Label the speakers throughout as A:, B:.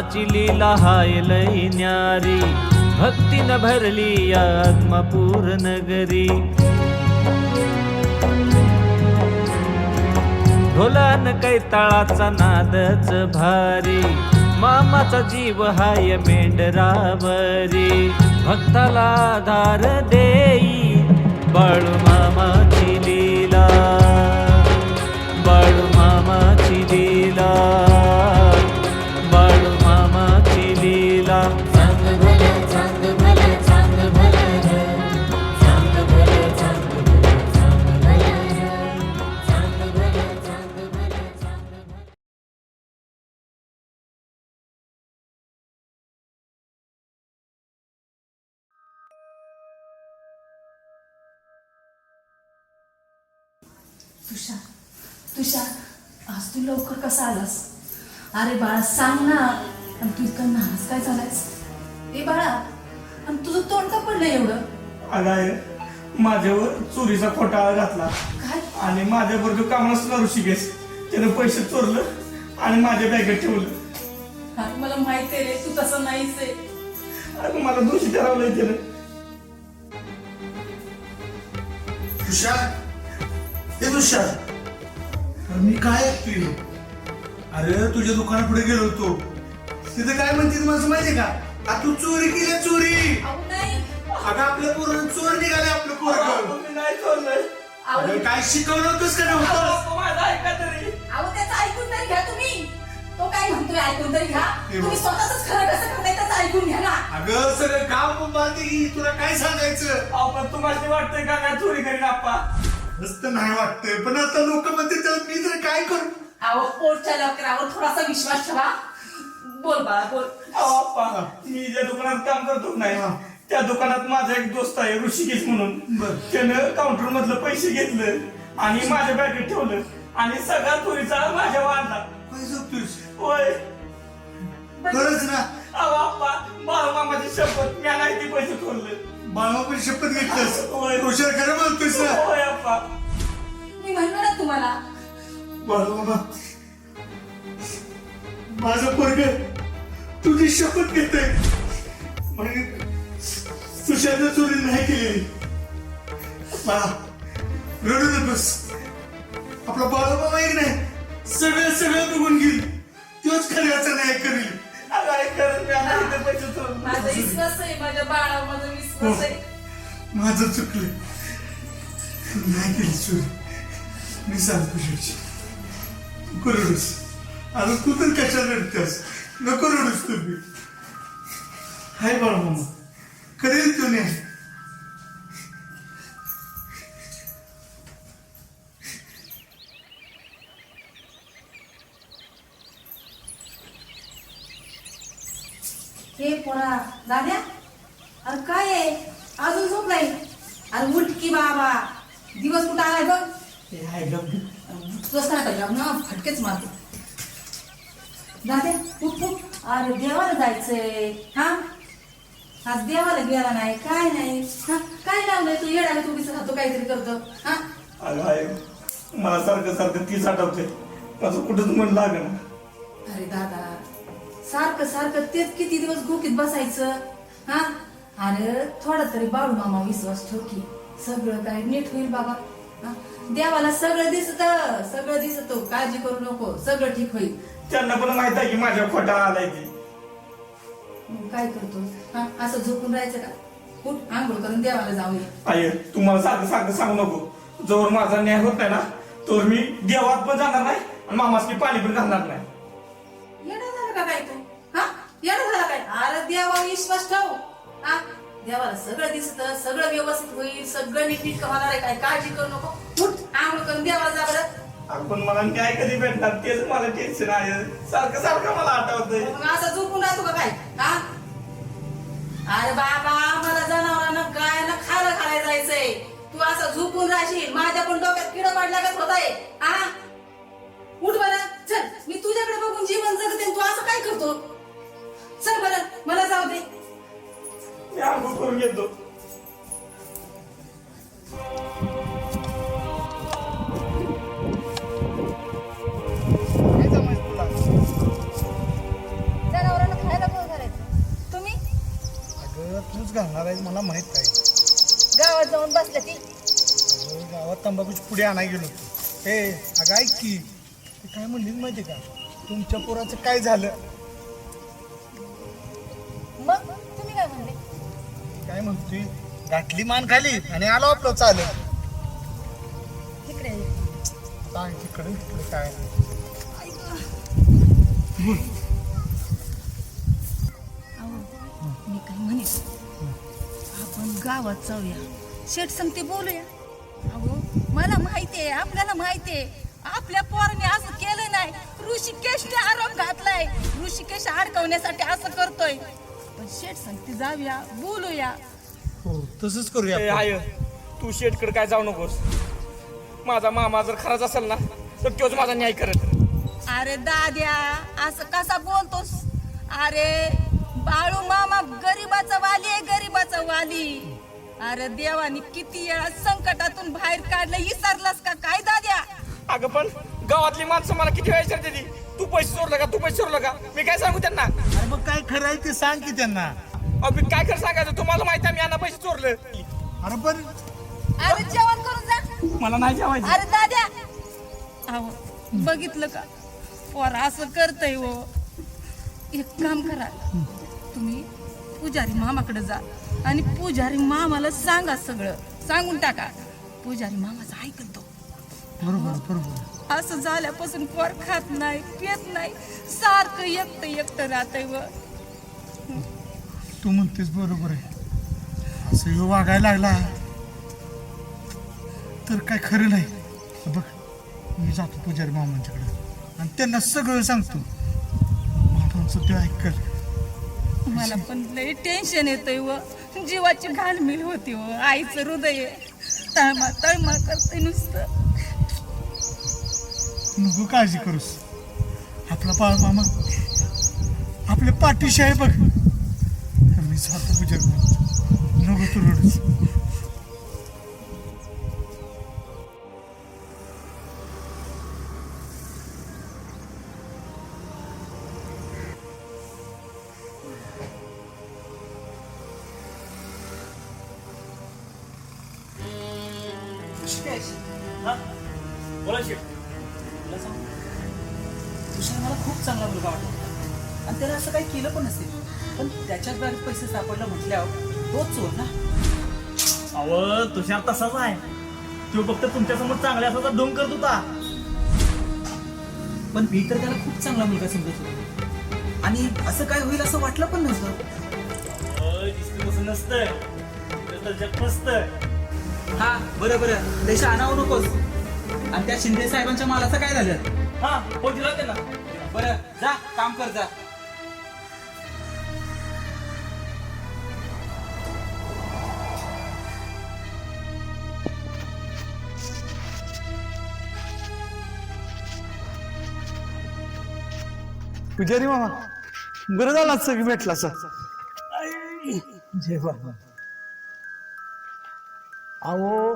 A: मामाची लीला हाय लई न्यारी. भक्तीनं भरली या आत्मापूर नगरी. ढोलान कैताळाचा नादच भारी. मामाचा जीव हाय मेंढरावरी. भक्ताला आधार देई बाळू
B: मामा
C: तुषार तुषार आज तू लवकर कसा आलास? अरे बाळा सांग ना. आणि तू इतकं नाराज काय झालायस? ए बाळा आणि तुझं तोंड का पडलं एवढं?
D: अगाय माझ्यावर चोरीचा खोटा आळ घातला.
C: काय?
D: आणि माझ्यावर जो कामाला असला ऋषिकेश त्यानं पैसे चोरलं आणि माझ्या बॅगेत ठेवलं.
C: अरे मला माहिती आहे रे तू तसं नाहीच आहे.
D: आणि मला दोषी ठरवलंय त्यानं.
E: तुषार हे तुषार. अरे मी काय ऐकतोय? अरे तुझ्या दुकानापुढे गेलो होतो. तिथे काय म्हणते माझं माहितीये का? आ तू चोरी केली चोरी.
C: अहो नाही.
E: अगं आपल्या पोरानं चोर निघाले आपलं पोरग
D: मी नाही चोरलंय.
E: अरे काय शिकवलं होतंस का नव्हतं
D: अहो, माझं ऐका तरी.
C: अहो त्याचं ऐकून तरी घ्या तुम्ही. तो काय म्हणतोय ऐकून तरी घ्या.
E: हे
C: तुम्ही स्वतःच खरं कसं करताय त्याचं ऐकून घ्या ना.
E: अगं सगळं गाव बांधते की तुला काय सांगायचं?
D: अहो, पण तुम्हाला ते वाटतंय का काय चोरी करीन आप्पा?
E: नुसतं नाही वाटतंय. पण आता लोक म्हणते तर मी तर काय करू?
C: अहो पोटच्या लवकरावर थोडासा विश्वास ठेवा. बोल बाळा बोल.
D: अहो, आप्पा मी ज्या दुकानात काम करतो नाही
E: हा.
D: त्या दुकानात माझा एक दोस्त आहे ऋषिकेश म्हणून. त्यानं काउंटर मधलं पैसे घेतलं आणि माझ्या बॅगेत ठेवलं आणि सगळा चोरीचा माझ्या आणला
E: काय झोपतोयस
D: होय.
E: खरंच ना?
D: अहो आप्पा बाळू मामाची शपथ मी नाही ते पैसे चोरले
E: बाळा पण शपथ घेतलंस. तुषार खरं बोलतोयस ना?
C: मी म्हणलो ना तुम्हाला.
E: बाळा बाबा माझं पोरग तुझी शपथ घेते म्हणजे तुषारनं चोरी नाही केली बाळा रडू नकोस. आपला बाळा बाबा एक नाही सगळं सगळं बघून घेईल. तोच खऱ्याचा न्याय करेल.
D: नाही
C: माझा विश्वास आहे माझ्या बाळावर माझा विश्वास आहे.
E: माझं चुकलं नाही केली चोरी. मी सांगतो शेवटी. नको रडूस. अरे तू तर कशाला रडतेस? नको रडूस तुम्ही. हाय बाळा मामा. करेल तो न्याय
C: पोरा दाद्या? अरे काय आहे? अजून झोपलाय? अरे उठ की बाबा. दिवस कुठं आलाय बघ
D: आहे
C: फटकेच मारतो. दाद्या उठ उठ. अरे देवाला जायचंय. हा? आज देवाला गेला नाही काय नाही. हा? काय लावलंय तू? येडा तू बिसर राहतो काहीतरी करतो. हा?
D: अगं मला सारखं सारखं तीच आठवते माझं कुठंच मन लागणं
C: अरे दादा सारखं सारखं तेच किती दिवस गुकीत बसायचं हा? अरे थोडा तरी बाळू मामा विश्वास ठेव की सगळं काय नीट होईल बाबा? देवाला सगळं दिसत सगळं दिसत काळजी करू नको सगळं ठीक होईल.
D: त्यांना पण माहीत आहे की माझ्या खोटा आलाय ते.
C: मग काय करतो? हा असं झोपून राहायचं का? उठ आंघोळ करून देवाला जाऊया
D: आई तुम्हाला सारखं सारखं सांगू नको. जोवर माझा न्याय होत नाही ना तोवर मी देवात पण जाणार नाही आणि मामासनी पाणी पण घालणार नाही.
C: येणं झालं का काय तू? येणं झालं काय अरे देवा विश्वास ठेव हा? देवाला सगळं दिसत सगळं व्यवस्थित होईल सगळं नीटनीट होणार आहे काय काळजी करू नको. उठ आंघोळ करून देवाला जा बरं.
D: अगं, पण मला न्याय कधी भेटणार? तेच मला टेन्शन आहे. सारखं सारखं मला आठवतंय.
C: मग असं झोपून राहतो का काय? हा? अरे बाबा मला जनावरांना काय ना खायला खायला जायचंय. तू असं झोपून राहशील माझ्या पण डोक्यात किड पडल्यागत होत आहे हा? उठ बरं चल मी तुझ्याकडे बघून जीवन जगते आणि तू असं काय करतो? चल बरं मला जाऊ दे.
D: करून घेतो
C: जनावरांना खायला तुम्ही?
E: अगं तूच घालणार मला माहीत काय
F: गावात जाऊन बसल्या ती.
E: गावात तंबाखूची पुढे आणाय गेलो ए अगं ऐक की काय म्हणली माहिती का? तुमच्या पोराचं काय झालं?
F: मग तुम्ही काय म्हणले?
E: काय म्हणतोय? गाठली मान खाली आणि आलो आपलं चालत
F: तिकडे
E: काय तिकडे? तिकडे काय?
C: मी काय म्हणे आपण गावात जाऊया. शेठ संगते बोलूया. अहो मला माहितीये आपल्याला माहितीये. आपल्या पोराने असं केलं नाही. ऋषिकेशने आरोप घातलाय. ऋषिकेश अडकवण्यासाठी असं करतोय. शेठ संगते जाऊया बोलूया.
E: हो तसंच करूया
D: ए. आय तू शेटकडे काय जाऊ नकोस. माझा मामा जर खराच असेल ना तर तोच माझा न्याय करत.
C: अरे दाद्या असं कसा बोलतोस? अरे बाळू मामा गरीबाचा वाली आहे गरीबाचा वाली. अरे देवानी किती वेळा संकटातून बाहेर काढलं विसरलास का काय दाद्या?
D: अगं पण गावातली माणसं मला किती वेळा विचारते तू? पैसे चोरलं का? तू पैसे चोरलं का? मी काय सांगू त्यांना?
E: अरे मग काय खरं आहे ते सांग की त्यांना.
D: अहो, मी काय खरं सांगायचं? तुम्हाला माहिती आहे मी यांना पैसे चोरले.
E: अरे पण
C: अरे जेवण करून जा.
D: मला नाही जेवायचं.
C: अरे दाद्या. अहो बघितलं का? पोर असं करतय हो. एक काम करा. तुम्ही पुजारी मामाकडे जा आणि पुजारी मामाला सांगा सगळं. सांगून टाका. पुजारी मामाचं ऐकतो
E: बरोबर बरोबर.
C: असं झाल्यापासून पोर खात नाही पित नाही. सारखं एकटं एकटं राहतंय व.
E: तू म्हणतेस बरोबर आहे. असं ह्यो वागायला लागला. तर काय खरं नाही. बघ मी जातो पुजारी मामांच्याकडे. आणि त्यांना सगळं सांगतो. मामांचं ते ऐकल
C: मला पण लई टेन्शन येतंय व. जीवाची घालमेल होती व. आईचं हृदय तळमा तळमा करते नुसतं.
E: नको काळजी करूस. आपला बाळ मामा आपले पाठीशी आहे बघ. मी स्वतः पुजारी नको तू रडूस.
A: खूप चांगला मुलगा वाटतो. आणि त्याला असं काही केलं पण नसेल. पण त्याच्याच बॅगेत पैसे सापडलं म्हटल्यावर तोच चोर ना.
G: अव तुषार तसाच आहे. तो फक्त तुमच्यासमोर चांगल्या असा डोंग करत होता.
A: पण मी तर त्याला खूप चांगला मुलगा समजत होतो. आणि असं काय होईल असं वाटलं पण नव्हतं
G: नसतं. तर जग नसतं
A: हा बरं बरं. देश आणावं नकोस. आणि त्या शिंदे साहेबांच्या मालाचं काय झालं?
G: हा दिला त्यांना
A: बरं जा काम कर जा.
E: पुजारी मामा बरं झालं सगळं भेटला सर
H: जय बाबा अहो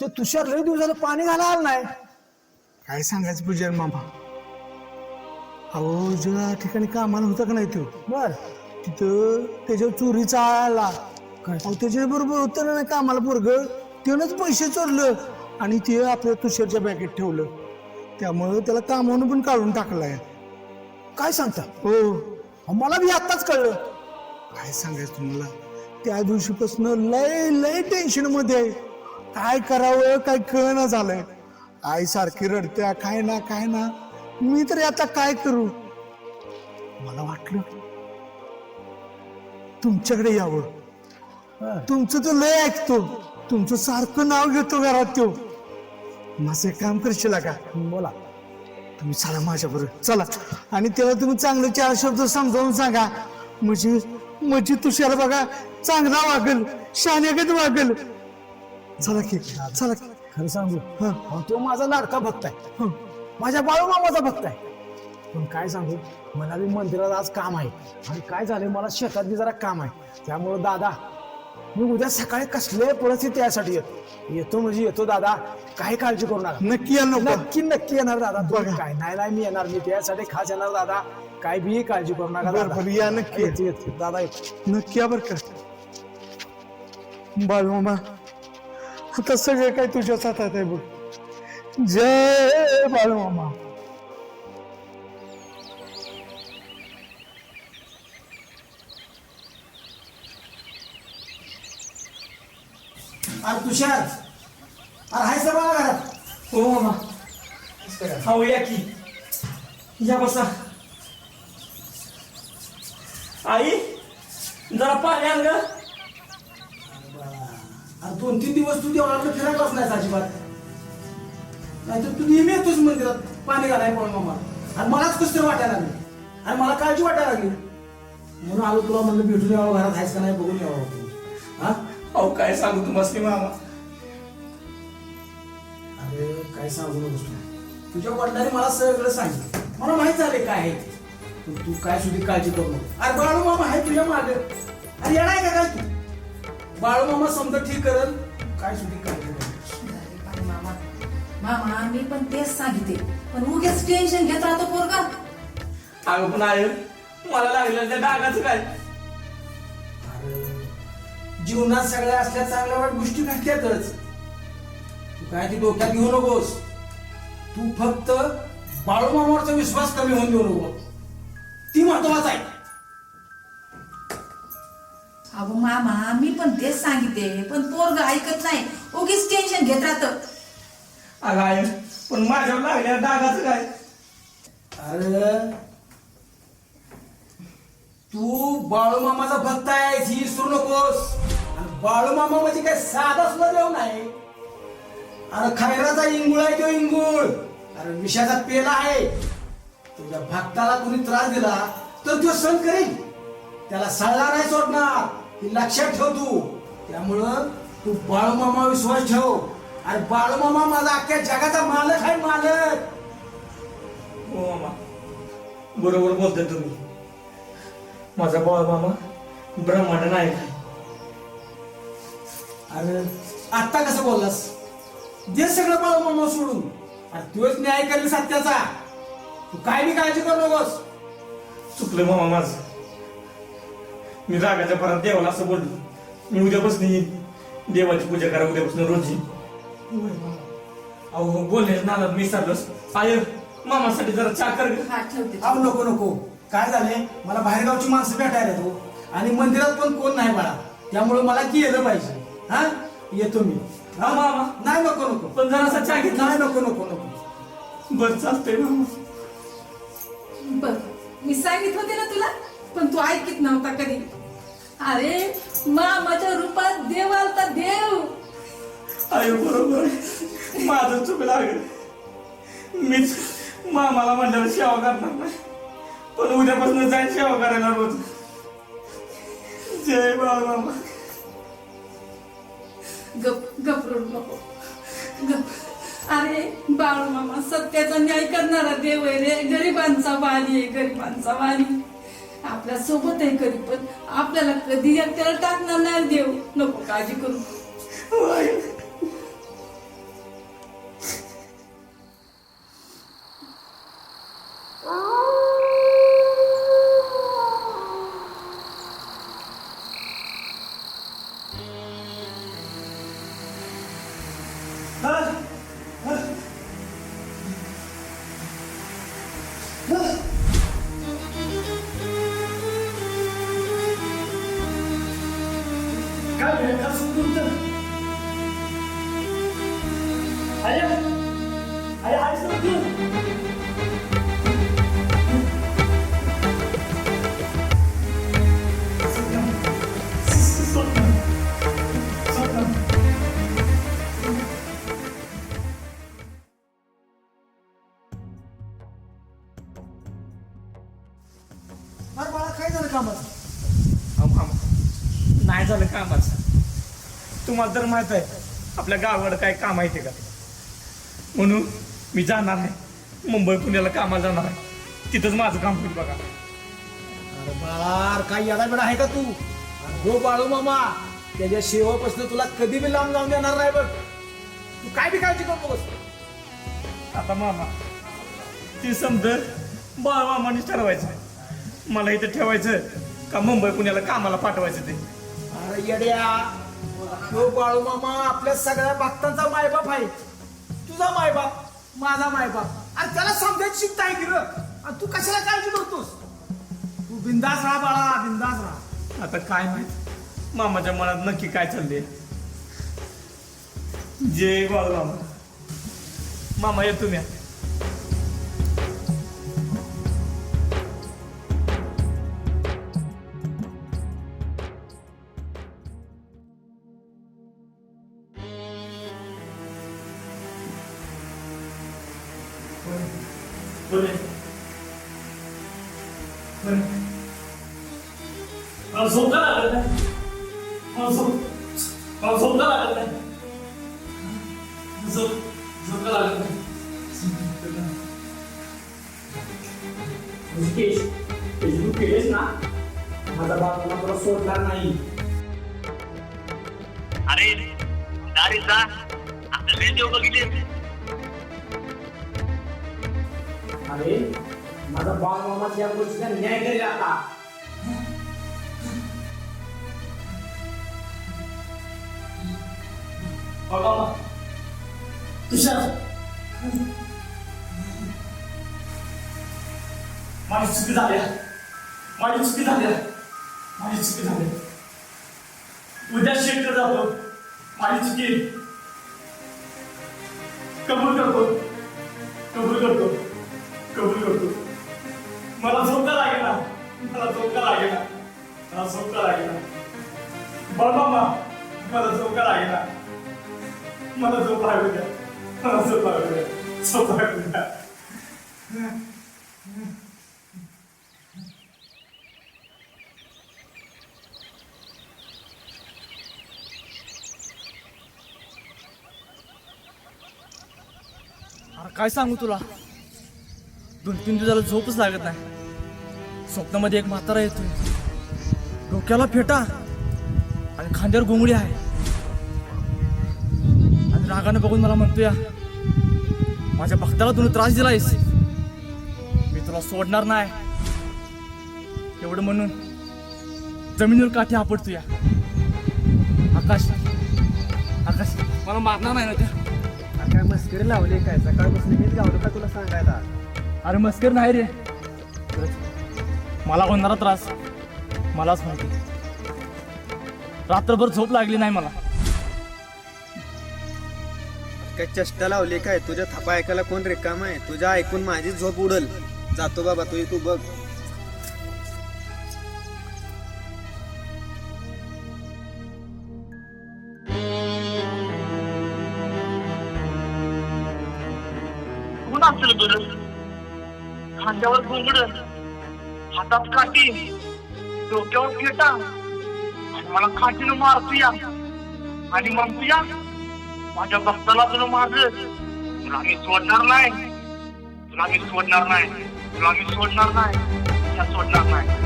H: तो तुषार लई दिवसाला पाणी घालायला आला नाही.
E: काय सांगायचं पुजारी मामा? अहो ज्या ठिकाणी कामाला होता का नाही तो?
H: बर.
E: तिथं त्याच्यावर चोरीचा आला
H: काय?
E: अहो त्याच्या बरोबर होतं ना कामाला पोरग. त्यानंच पैसे चोरलं आणि ते आपल्या तुषारच्या बॅगेत ठेवलं. त्यामुळं त्याला कामावून पण काढून टाकलाय.
H: काय सांगता?
E: हो.
H: अहो, मला बी आत्ताच कळलं.
E: काय सांगायचं तुम्हाला? त्या दिवशीपासून लय लय टेन्शनमध्ये. आहे काय करावं काय कळना झालंय. आई सारखी रडत्या काय ना काय ना. मी तरी आता काय करू? मला वाटलं तुमच्याकडे यावं. तुमचं तो लय ऐकतो. तुमचं सारखं नाव घेतो घरात तो माझं एक काम करशील का?
H: बोला.
E: तुम्ही चला माझ्या बरोबर. चला. आणि तेव्हा तुम्ही चांगले चार शब्द समजावून सांगा. म्हणजे म्हणजे तुषार बघा चांगला वागल शान्यागत वागल. चला की चला
H: खरं सांगू?
E: हं.
H: तो माझा लाडका भक्त आहे. माझ्या बाळूमामाचा भक्त आहे. पण काय सांगू मला बी मंदिरात आज काम आहे. आणि काय झालंय मला शेतात बी जरा काम आहे. त्यामुळं दादा मी उद्या सकाळी कसल्याही परिस्थिती यासाठी येतो. येतो म्हणजे येतो दादा काही काळजी करू नका.
E: नक्की या नको.
H: नक्की नक्की येणार दादा. तुम्ही. काय नाही नाही मी येणार मी त्यासाठी खास येणार दादा. काय बी काळजी करू नका दादा.
E: बरं, या नक्की.
H: येतो, येतो. दादा येतो.
E: नक्की या बरं का. बाळमामा आता सगळे काय तुझ्याच हातात आहे बघ. जय बाळमामा
H: अरे तुषार अरे हाय सगळं घरात.
D: हो मामा. हो या की. या बसा. आई जरा पाणी आण ग.
H: अरे दोन तीन दिवस तू देवळाकडे फिरायलाच नाही अजिबात. नाही तर तू नेहमी येतोस मंदिरात पाणी घालाय पण मामा. आणि मलाच कसं तरी वाटायला लागली. आणि मला काळजी वाटायला लागली. म्हणून आलो तुला म्हणलं भेटून यावं घरात आहेस का नाही बघून यावं. हा?
D: अहो काय सांगू तुम्हाला मामा.
H: अरे काय सांगू नकोस तू. तुझ्या वडिलांनी मला सगळं सांगितलं. मला माहीत झाले काय आहे. ते. पण तू काय सुधी काळजी करू नको. अरे बाळू मामा आहे तुझ्या मागे. अरे येणार का काय तू? बाळू मामा समजा ठीक करल तू काय सुधी काळजी
C: मामा मी पण तेच सांगितले पण उगेच टेन्शन घेत राहतो पोरगा.
D: अगं पण आहे मला लागलं त्या डागाचं काय?
H: अरे जीवनात सगळ्या असल्या चांगल्या वाईट गोष्टी घडतातच. तू काय ती डोक्यात घेऊ नकोस. तू फक्त बाळूमामावरचा विश्वास कमी होऊन देऊ नको. ती महत्वाचं आहे.
C: अगो मामा मी पण तेच सांगितले पण पोरग ऐकत नाही. उगीच टेन्शन घेत राहत.
D: अगं आहे पण माझ्यावर लागल्या डागाचं काय?
H: अरे तू बाळूमामाचा भक्त आहे ही विसरू नकोस. आणि बाळूमामा म्हणजे काय साधा सुद्धा देव नाही. अरे खैराचा इंगुळ आहे तो इंगुळ. अरे विषाचा पेला आहे. तुझ्या भक्ताला कोणी त्रास दिला तर तो सण करेल त्याला सळला नाही सोडणार. हे लक्षात ठेव तू. त्यामुळं तू बाळूमामा विश्वास ठेव. अरे बाळूमामा माझा अख्ख्या जगाचा मालक आहे मालक.
D: हो मामा. बरोबर बोलताय तुम्ही. माझा बाळ मामा ब्रह्मांड नायक आहे.
H: अरे आत्ता कसं बोललास? दे सगळं बाळूमामा सोडून. अरे तोच न्याय करेल सत्याचा. तू काय बी काळजी करू नकोस.
D: चुकलं मामा माझं. मी रागाच्या परत देवाला असं बोललो. मी उद्यापासून येईन देवाची पूजा करा उद्यापासून रोज. अहो बोलले नाला मी सरलोस आय मामासाठी जरा चहा कर ग.
C: हा ठेवते.
H: अहो नको नको. काय झाले? मला बाहेरगावची माणसं भेटायला येतो आणि मंदिरात पण कोण नाही बाळा. त्यामुळे मला गेलं पाहिजे. हा? येतो मी. हा?
D: हा, मामा.
H: नाही नको नको.
D: पण जरासा चहा घेतला.
H: नाही नको नको नको.
D: बरं चालतंय मामा
I: बर. मी सांगित होते ना तुला पण तू ऐकित नव्हता कधी. अरे मामाच्या रूपात देव आलता देव.
D: अयो बरोबर. माझं चुक लागेल मीच मामाला म्हणल्यावर सेवा करणार नाही. पण उद्यापासून जाईन सेवा करायला रोज. जय बाळ मामा.
I: गप गपरू नको गप. अरे बाळू मामा सत्याचा न्याय करणारा देव आहे रे. गरिबांचा वाली आहे गरिबांचा वाली आपल्यासोबत आहे कधी पण. आपल्याला कधी एकट्याला टाकणार नाही देव. नको काळजी करू.
D: तुम्हाला तर माहीत आहे आपल्या गावाकडं काय काम आहे ते का? म्हणून मी जाणार आहे मुंबई पुण्याला कामाला जाणार आहे. तिथंच माझं काम होईल बघा.
H: अरे बाळा काय याला बेडा आहे का तू? हो बाळू मामा त्याच्या शेवापासून तुला कधी बी लांब जाऊन देणार नाही बघ. तू काय बी काळजी करू नकोस.
D: आता मामा ती समज बाळ मामानेच ठरवायचं. मला इथं ठेवायचं का मुंबई पुण्याला कामाला पाठवायचं ते?
H: अरे येड्या तो बाळू मामा आपल्या सगळ्या भक्तांचा मायबाप आहे. तुझा मायबाप माझा मायबाप. अरे त्याला समजायची शिकता आहे गिर तू कशाला काळजी करतोस? तू बिंदास राहा बाळा बिंदास राहा.
D: आता काय माहीत? मामाच्या मनात नक्की काय चाललंय? जय बाळू मामा. मामा येतो मी.
G: मला झोपता लागत नाही मला झोप मला झोपता लागत नाही झोप झोपता लागत नाही
H: ऋषिकेश तू केलेस ना माझा बाप मला तुला सोडणार नाही
G: अरे दारी जा आपल्या रेडिओ बघितले
H: अरे माझा बाळ मामा या गोष्टीचा न्याय करेल आता
G: बाबा तुषार माझी चुकी झाल्या माझी चुकी झाल्या माझी चुकी झाल्या उद्या शेट जातो. माझी चुकी. कबूल करतो. कबूल करतो. कबूल करतो. मला झोपता लागेल ना. मला झोपता लागेल मला झोपता लागेल ना. बाबा. मला झोका लागेल ना. मला झोप द्या. मला झोप द्या. झोप द्या. अरे काय सांगू तुला? दोन तीन दिवसाला झोपच लागत नाही. स्वप्नामध्ये एक म्हातारा येतोय. डोक्याला फेटा आणि खांद्यावर घोंगडी आहे. रागानं बघून मला म्हणतोय माझ्या भक्ताला तुला त्रास दिलायस. मी तुला सोडणार नाही. एवढं म्हणून जमिनीवर काठी आपडतो या आकाश आकाश मला मारणार नाही ना त्या.
H: काय मस्करी लावली काय? सकाळपासून मीच गावलो का तुला सांगायला?
G: अरे मस्कर नाही रे. मला होणारा त्रास मलाच माहिती. रात्रभर झोप लागली नाही मला.
J: काय चष्टा लावली काय? तुझ्या थापा ऐकायला कोण रिकाम आहे? तुझ्या ऐकून माझी झोप उडल. जातो बाबा तुझी तू बघ.
K: खांद्यावर घोंगड हातात काठी डोक्यावर फेटा. मला खाटीनं मारतोया. आणि म्हणतोया माझ्या भक्ताला तुला माझ तुला मी सोडणार नाही. तुला मी सोडणार नाही. तुला मी सोडणार नाही. सोडणार नाही.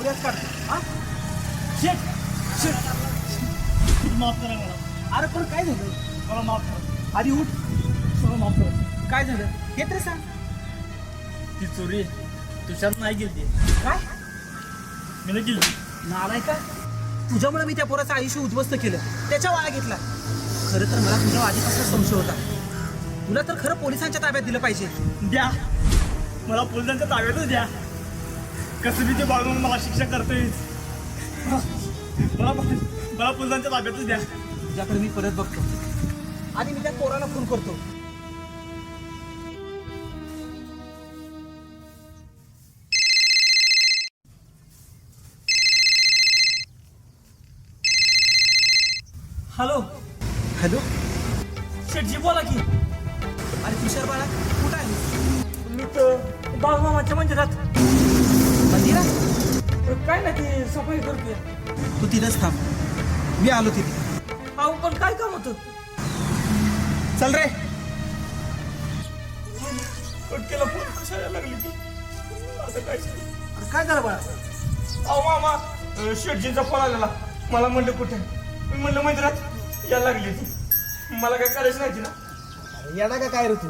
A: उद्याच काढतो. हा?
G: शेट शेट. माफ करा मला
A: अरे पण काय झालं?
G: मला माफ करा.
A: आधी उठ.
G: मला माफ करा
A: काय झालं? हे तरी सांग.
G: ती चोरी तुषार नाही गेली.
A: काय?
G: मी नाही गेली.
A: नालाय का तुझ्यामुळे मी त्या पोराचं आयुष्य उद्ध्वस्त केलं. त्याच्या वाया घेतला. खरं तर मला तुझ्या आधीपासून संशय होता. तुला तर खरं पोलिसांच्या ताब्यात दिलं पाहिजे.
G: द्या. मला पोलिसांच्या ताब्यातच द्या. कसं मी ते बाळगून मला शिक्षा करतोय? मला मला पोलिसांच्या ताब्यातच द्या.
A: तुझ्याकडे मी परत बघतो. आधी मी त्या पोराला फोन करतो.
G: हॅलो.
A: हॅलो.
G: शेटजी बोला की.
A: अरे तुषार बाळा कुठं आहे?
G: मी तर बाळमामाच्या मंदिरात.
A: मंदिरात?
G: काय नाही ती सफाई करतोय
A: तू तिथंच थांब. मी आलो तिथे.
G: अहो पण काय काम होतं?
A: चल रे.
G: कट केला फोन कशाला लागली ती? असं काय
A: अरे काय झालं बाळा?
D: अहो मामा अं, शेटजींचा फोन आलेला. मला म्हणलं कुठे? मी म्हणलं मंदिरात. यायला लागली ती. मला काय करायचं नाही ना?
H: अरे येडा का काय रे तू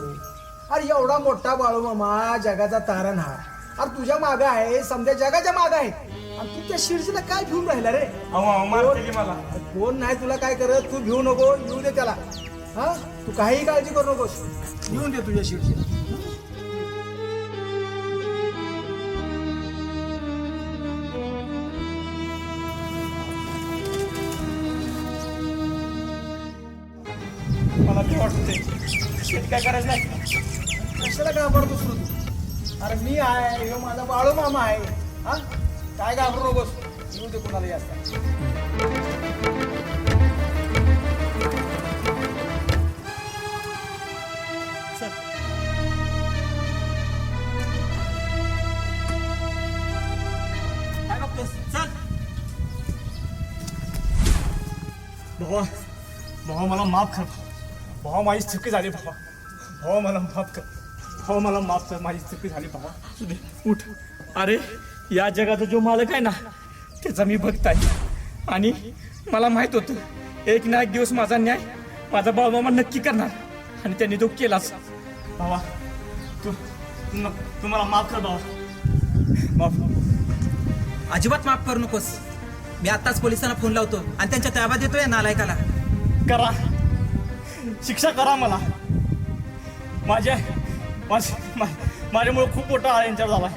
H: अरे एवढा मोठा बाळू मामा जगाचा तारणहार अरे तुझ्या माग आहे समजा जगाच्या माग आहे. आणि तू त्या शिरशीला काय घेऊन राहिला रे?
D: अहो अहो, मारते की मला.
H: अरे कोण नाही तुला काय करत? तू घेऊ नको येऊ दे त्याला. हा? तू काही काळजी करू नकोस. येऊन दे तुझ्या शिरशीला
D: मला ते वाटते शेत काय करायचं नाही
H: कशाला घाबरतोस रे तू? अरे मी आहे ह्यो माझा बाळू मामा आहे. हा? काय घाबरू नकोस? येऊ दे कोणाला जास्त
G: भावा भावा मला माफ कर भावा. माझी चुकी झाली भावा. भावा मला माफ कर. भावा मला माफ कर. माझी चुकी झाली भावा.
D: सुधे, उठ. अरे या जगाचा जो मालक आहे ना त्याचा मी भक्त आहे आणि मला माहीत होतं एक ना एक दिवस माझा न्याय माझा बाळमामा नक्की करणार. आणि त्यांनी तो केलाच.
G: भावा तू तू तू मला माफ कर भावा. माफ.
A: अजिबात माफ करू नकोस. मी आताच पोलिसांना फोन लावतो आणि त्यांच्या ताब्यात देतोय या नालायकाला.
G: करा. शिक्षा करा मला. माझ्या माझ- मा- माझ्यामुळे खूप मोठा आळ यांच्यावर झालाय.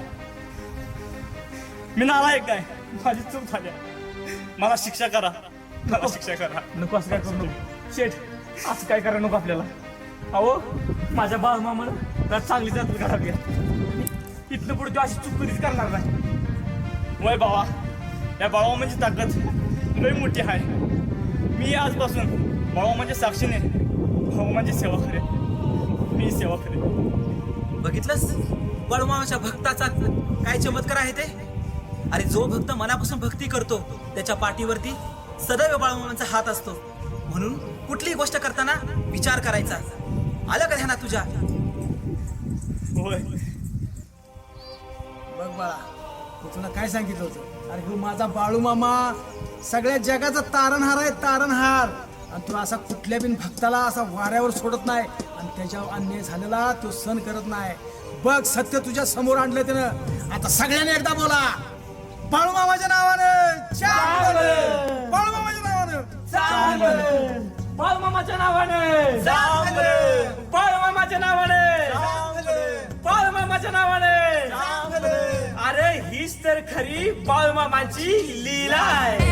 G: मी नालायक आहे. माझी चूक झाली मला शिक्षा करा. मला शिक्षा करा.
D: नको असं काय करू नको. शेठ असं काय करा नको आपल्याला. अहो माझ्या बाळमामानं त्याला चांगली जात घालावी इथनं पुढे तो अशी चूक कधीच करणार नाही.
G: वय बाबा या बाळामाची ताकद लई मोठी आहे. मी आजपासून बाळामाच्या साक्षीने बाळामाची सेवा करेन. मी सेवा करेन.
A: बघितलंस? बाळूमामाच्या भक्ताचा काय चमत्कार आहे ते? अरे जो भक्त मनापासून भक्ती करतो त्याच्या पाठीवरती सदैव बाळूमामाचा हात असतो. म्हणून कुठलीही गोष्ट करताना विचार करायचा. आलं का ध्यानात तुझ्या?
G: होय.
H: बघ बाळा मी तुला काय सांगितलं होतं? अरे ह्यो माझा बाळू मामा सगळ्या जगाचा तारणहार आहे तारणहार. आणि तू असा कुठल्या बिन भक्ताला असा वाऱ्यावर सोडत नाही. आणि त्याच्यावर अन्याय झालेला तो सण करत नाही. बघ सत्य तुझ्या समोर आणलं त्यानं. आता सगळ्यांनी एकदा बोला. बाळू मामाच्या नावानं! बाळू मामाच्या नावानं.
D: बाळमामाच्या नावाने. बाळमामाच्या नावाने. बाळमामाच्या नावाने. अरे हीच तर खरी बाळमामाची लीला आहे.